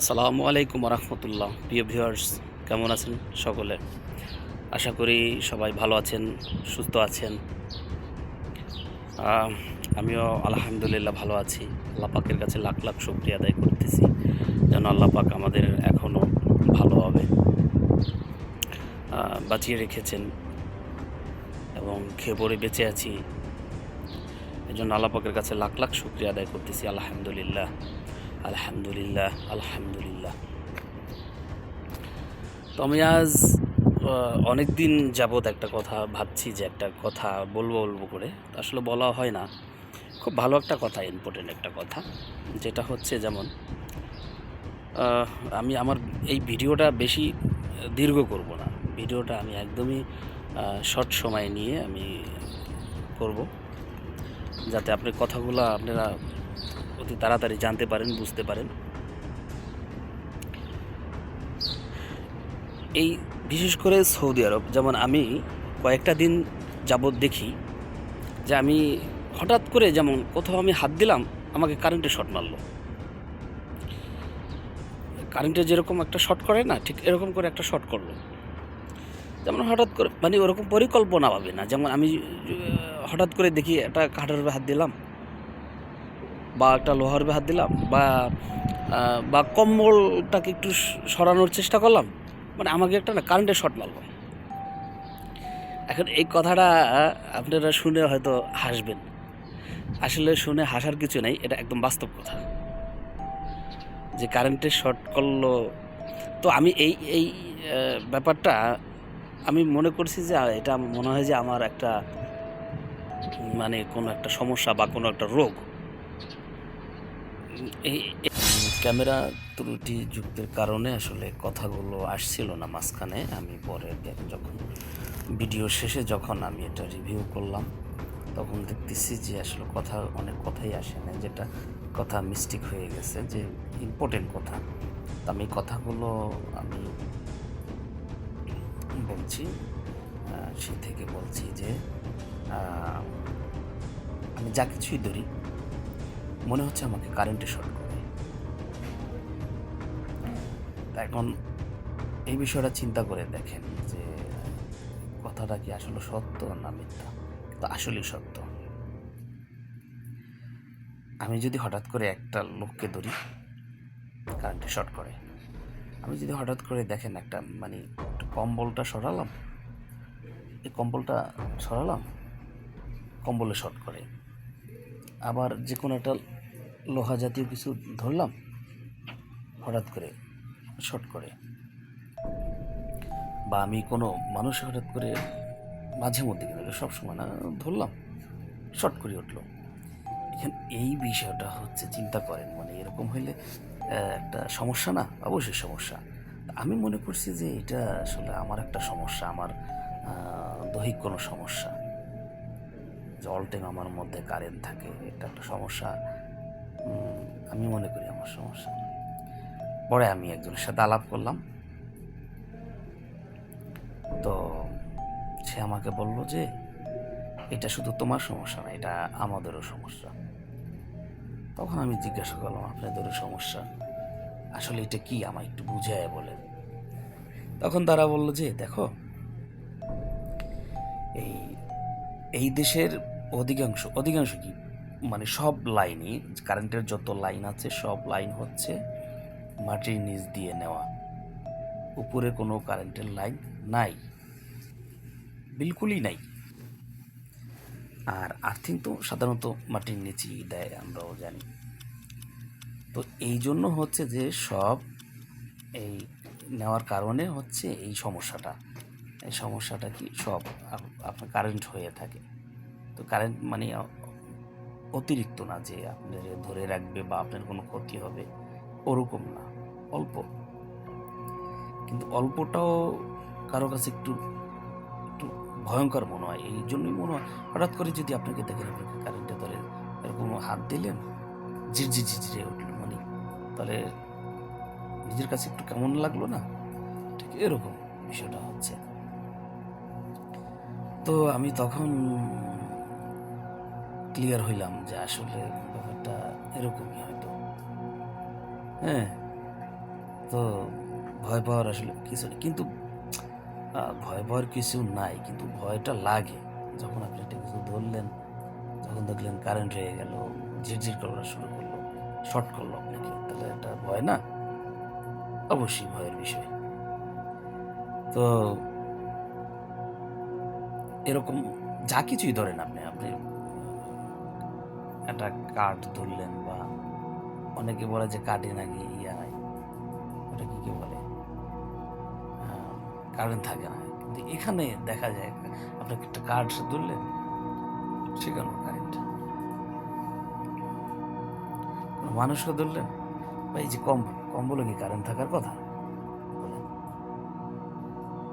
আসসালামু আলাইকুম রহমতুল্লাহ প্রিয় ভিউয়ার্স কেমন আছেন সকলে? আশা করি সবাই ভালো আছেন সুস্থ আছেন। আমিও আলহামদুলিল্লাহ ভালো আছি। আল্লাহ পাকের কাছে লাখ লাখ শুক্রিয়া আদায় করতেছি। যেন আল্লাহ পাক আমাদের এখনও ভালোভাবে আহ, বাঁচিয়ে রেখেছেন এবং খেয়ে পড়ে বেঁচে আছি। এই জন্য আল্লাহ পাকের কাছে লাখ লাখ শুক্রিয়া আদায় করতেছি আলহামদুলিল্লাহ। আলহামদুলিল্লাহ আলহামদুলিল্লাহ। তো আমি আজ অনেক দিন যাবৎ একটা কথা ভাবছি যে একটা কথা বলব বলব করে। আসলে বলা হয় না। খুব ভালো একটা কথা ইম্পর্টেন্ট একটা কথা। যেটা হচ্ছে যেমন আমি আমার এই ভিডিওটা বেশি দীর্ঘ করব না। ভিডিওটা আমি একদমই শর্ট সময় নিয়ে আমি করব। যাতে আপনি কথাগুলো আপনারা অতি তাড়াতাড়ি জানতে পারেন, বুঝতে পারেন। এই বিশেষ করে সৌদি আরব, যেমন আমি কয়েকটা দিন যাবৎ দেখি যে আমি হঠাৎ করে যেমন কোথাও আমি হাত দিলাম, আমাকে কারেন্টে শট মারলো। কারেন্টে যেরকম একটা শর্ট করে না, ঠিক এরকম করে একটা শর্ট করল। যেমন হঠাৎ করে মানে ওরকম পরিকল্পনা পাবে না, যেমন আমি হঠাৎ করে দেখি একটা কাঠের হাত দিলাম বা একটা লোহার উপরে হাত দিলাম বা বা কম্বলটাকে একটু সরানোর চেষ্টা করলাম মানে আমাকে একটা না কারেন্টের শর্ট মারলো। এখন এই কথাটা আপনারা শুনে হয়তো হাসবেন। আসলে শুনে হাসার কিছু নেই, এটা একদম বাস্তব কথা। যে কারেন্টের শর্ট করল, তো আমি এই এই ব্যাপারটা আমি মনে করছি যে এটা মনে হয় যে আমার একটা মানে কোনো একটা সমস্যা বা কোনো একটা রোগ। ক্যামেরা ত্রুটি যুক্তের কারণে আসলে কথাগুলো আসছিল না মাঝখানে। আমি পরে যখন ভিডিও শেষে যখন আমি এটা রিভিউ করলাম, তখন দেখতেছি যে আসলে কথা, অনেক কথাই আসে না। যেটা কথা মিস্টেক হয়ে গেছে, যে ইম্পর্টেন্ট কথা। তো আমি কথাগুলো আমি বলছি সে থেকে বলছি যে আমি যা কিছুই ধরি মনে হচ্ছে আমাকে কারেন্টে শর্ট করে তা এখন এই বিষয়টা চিন্তা করে দেখেন যে কথাটা কি আসলে সত্য না মিথ্যা? তো আসলেই সত্য। আমি যদি হঠাৎ করে একটা লোককে ধরি কারেন্টে শর্ট করে, আমি যদি হঠাৎ করে দেখেন একটা মানে একটু কম্বলটা সরালাম, এই কম্বলটা সরালাম, কম্বলে শর্ট করে। আবার যে কোনো একটা লোহা জাতীয় কিছু ধরলাম, হঠাৎ করে, শর্ট করে। বা আমি কোনো মানুষ হঠাৎ করে মাঝে মধ্যে কিন্তু সবসময় না, ধরলাম, শর্ট করে উঠল। এখানে এই বিষয়টা হচ্ছে চিন্তা করেন মানে এরকম হইলে একটা সমস্যা না? অবশ্যই সমস্যা। আমি মনে করছি যে এটা আসলে আমার একটা সমস্যা, আমার দৈহিক কোনো সমস্যা। যে আমার মধ্যে কারেন্ট থাকে, এটা একটা সমস্যা। আমি মনে করি আমার সমস্যা। পরে আমি একজনের সাথে আলাপ করলাম। তো সে আমাকে বলল যে, এটা শুধু তোমার সমস্যা না, এটা আমাদেরও সমস্যা। তখন আমি জিজ্ঞাসা করলাম, আপনাদেরও সমস্যা? আসলে এটা কি? আমায় একটু বুঝায় বলেন। তখন তারা বলল যে, দেখো, এই এই দেশের অধিকাংশ অধিকাংশ কি? মানে সব লাইনই, কারেন্টের যত লাইন আছে, সব লাইন হচ্ছে মাটির নিচ দিয়ে নেওয়া। উপরে কোনো কারেন্টের লাইন নাই। বিলকুলই নাই। আর আর্থিং তো সাধারণত মাটির নিচেই দেয়, আমরাও জানি। তো এই জন্য হচ্ছে যে সব এই নেওয়ার কারণে হচ্ছে এই সমস্যাটা। এই সমস্যাটা কি সব আপনার কারেন্ট হয়ে থাকে। তো কারেন্ট মানে অতিরিক্ত না যে আপনার ধরে রাখবে বা আপনার কোনো ক্ষতি হবে, ওরকম না, অল্প। কিন্তু অল্পটাও কারও কাছে একটু একটু ভয়ঙ্কর মনে হয়। এই জন্যই মনে হয়, হঠাৎ করে যদি আপনাকে দেখেন, আপনাকে কারেন্টে ধরে এরকম হাত দিলেন ঝিরঝির ঝিরঝিরে উঠল মানে তাহলে নিজের কাছে একটু কেমন লাগল না? ঠিক এরকম বিষয়টা হচ্ছে। তো আমি তখন ক্লিয়ার হইলাম যে আসলে ব্যাপারটা এরকমই হয়তো। হ্যাঁ তো ভয় পাওয়ার আসলে কিছু নেই। কিন্তু ভয় পাওয়ার কিছু নাই, কিন্তু ভয়টা লাগে। যখন আপনি একটা কিছু ধরলেন, যখন দেখলেন কারেন্ট হয়ে গেল, ঝিরঝির করা শুরু করল শর্ট করল আপনাকে, তাহলে একটা ভয় না? অবশ্যই ভয়ের বিষয়। তো, এরকম যা কিছুই ধরেন আপনি আপনি একটা কাঠ ধরলেন বা অনেকে বলে যে কাঠে নাকি ইয়া নাই ওটা কি কি বলে? কারেন্ট থাকে না। কিন্তু এখানে দেখা যায়, আপনি একটা কাঠ ধরলেন সেখানে কারেন্ট মানুষকে ধরলেন বা এই যে কম্বল কম্বলে কি কারেন্ট থাকার কথা?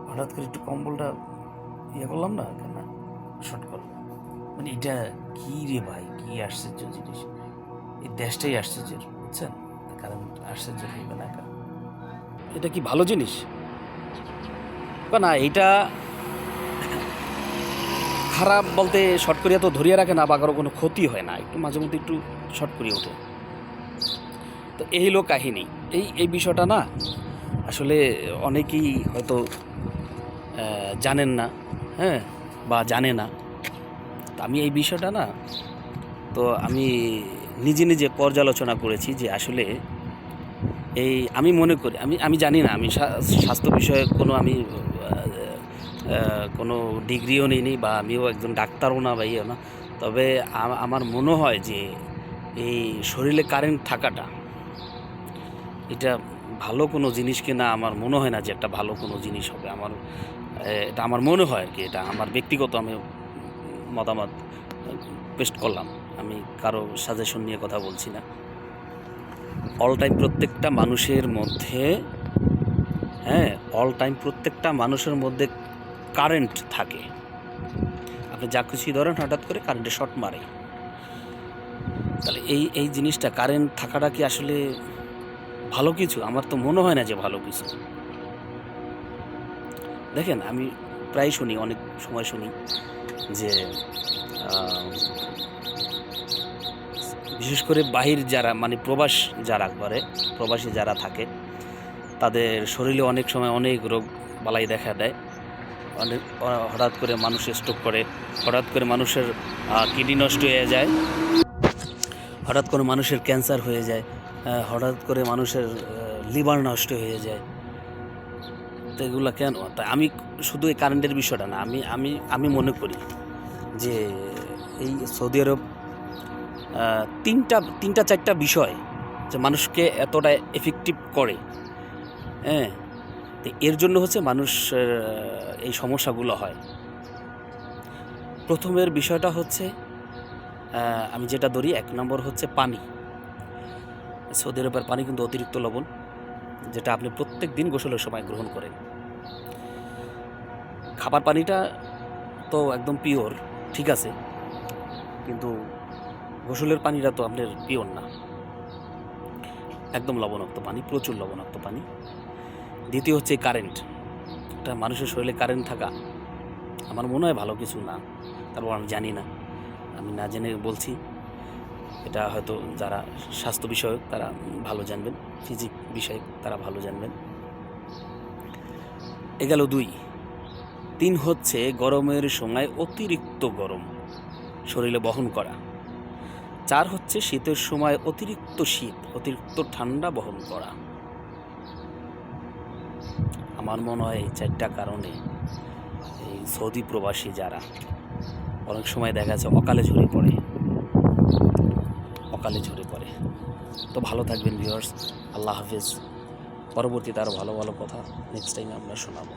হঠাৎ করে একটু কম্বলটা ইয়ে করলাম না, কেন? শর্ট করলাম। মানে এটা কি রে ভাই? কি আশ্চর্য জিনিস? এই দেশটাই আশ্চর্য বুঝছেন? কারণ আশ্চর্য হইবে না কেন এটা কি ভালো জিনিস? না এইটা খারাপ বলতে শর্ট করিয়া তো ধরিয়া রাখে না, বা কারও কোনো ক্ষতি হয় না। একটু মাঝে মধ্যে একটু শর্ট করিয়ে ওঠে। তো এই হলো কাহিনী। এই এই বিষয়টা না, আসলে অনেকেই হয়তো জানেন না হ্যাঁ বা জানে না। আমি এই বিষয়টা না, তো আমি নিজে নিজে পর্যালোচনা করেছি যে আসলে এই আমি মনে করি, আমি আমি জানি না, আমি স্বাস্থ্য বিষয়ে কোনো আমি কোনো ডিগ্রিও নিইনি বা আমিও একজন ডাক্তারও না বা ইয়ে না, তবে আমার মনে হয় যে এই শরীরে কারেন্ট থাকাটা, এটা ভালো কোনো জিনিস কিনা আমার মনে হয় না যে একটা ভালো কোনো জিনিস হবে। আমার এটা আমার মনে হয় আর কি, এটা আমার ব্যক্তিগত আমি মতামত পেস্ট করলাম। আমি কারও সাজেশন নিয়ে কথা বলছি না। অল টাইম প্রত্যেকটা মানুষের মধ্যে হ্যাঁ অল টাইম প্রত্যেকটা মানুষের মধ্যে কারেন্ট থাকে। আপনি যা কিছুই ধরেন, হঠাৎ করে কারেন্টে শর্ট মারে। তাহলে এই এই জিনিসটা কারেন্ট থাকাটা কি আসলে ভালো কিছু? আমার তো মনে হয় না যে ভালো কিছু। দেখেন, আমি প্রায় শুনি, অনেক সময় শুনি যে বিশেষ করে বাহির যারা মানে প্রবাস যারা করে, প্রবাসী যারা থাকে, তাদের শরীরে অনেক সময় অনেক রোগ বালাই দেখা দেয়। অনেক হঠাৎ করে মানুষ স্ট্রোক করে, হঠাৎ করে মানুষের কিডনি নষ্ট হয়ে যায়, হঠাৎ করে মানুষের ক্যান্সার হয়ে যায় হঠাৎ করে মানুষের লিভার নষ্ট হয়ে যায়। তো এগুলো কেন? তা আমি শুধু এই কারেন্টের বিষয়টা না আমি আমি আমি মনে করি যে এই সৌদি আরব তিনটা তিনটা চারটা বিষয় যে মানুষকে এতটা এফেক্টিভ করে হ্যাঁ? তো এর জন্য হচ্ছে মানুষের আহ, এই সমস্যাগুলো হয়। প্রথমের বিষয়টা হচ্ছে আমি যেটা ধরি এক নম্বর হচ্ছে পানি। সৌদি আরবের পানি কিন্তু অতিরিক্ত লবণ। যেটা আপনি প্রত্যেক দিন গোসলের সময় গ্রহণ করেন। খাবার পানিটা তো একদম পিওর, ঠিক আছে। কিন্তু গোসলের পানিটা তো আপনার পিওর না। একদম লবণাক্ত পানি, প্রচুর লবণাক্ত পানি। দ্বিতীয় হচ্ছে কারেন্ট। একটা মানুষের শরীরে কারেন্ট থাকা, আমার মনে হয় ভালো কিছু না। তারপর আমি জানি না, আমি না জেনে বলছি। এটা হয়তো যারা স্বাস্থ্য বিষয়ক, তারা ভালো জানবেন। ফিজিক বিষয়ক তারা ভালো জানবেন। এ গেল দুই। তিন হচ্ছে গরমের সময় অতিরিক্ত গরম, শরীরে বহন করা। চার হচ্ছে শীতের সময় অতিরিক্ত শীত, অতিরিক্ত ঠান্ডা বহন করা। আমার মনে হয় এই চারটা কারণে এই সৌদি প্রবাসী যারা, অনেক সময় দেখা যাচ্ছে অকালে ঝরে পড়ে। অকালে ঝরে পড়ে। তো ভালো থাকবেন ভিউয়ার্স আল্লাহ হাফিজ। পরবর্তীতে আরও ভালো ভালো কথা নেক্সট টাইমে আমরা শোনাবো।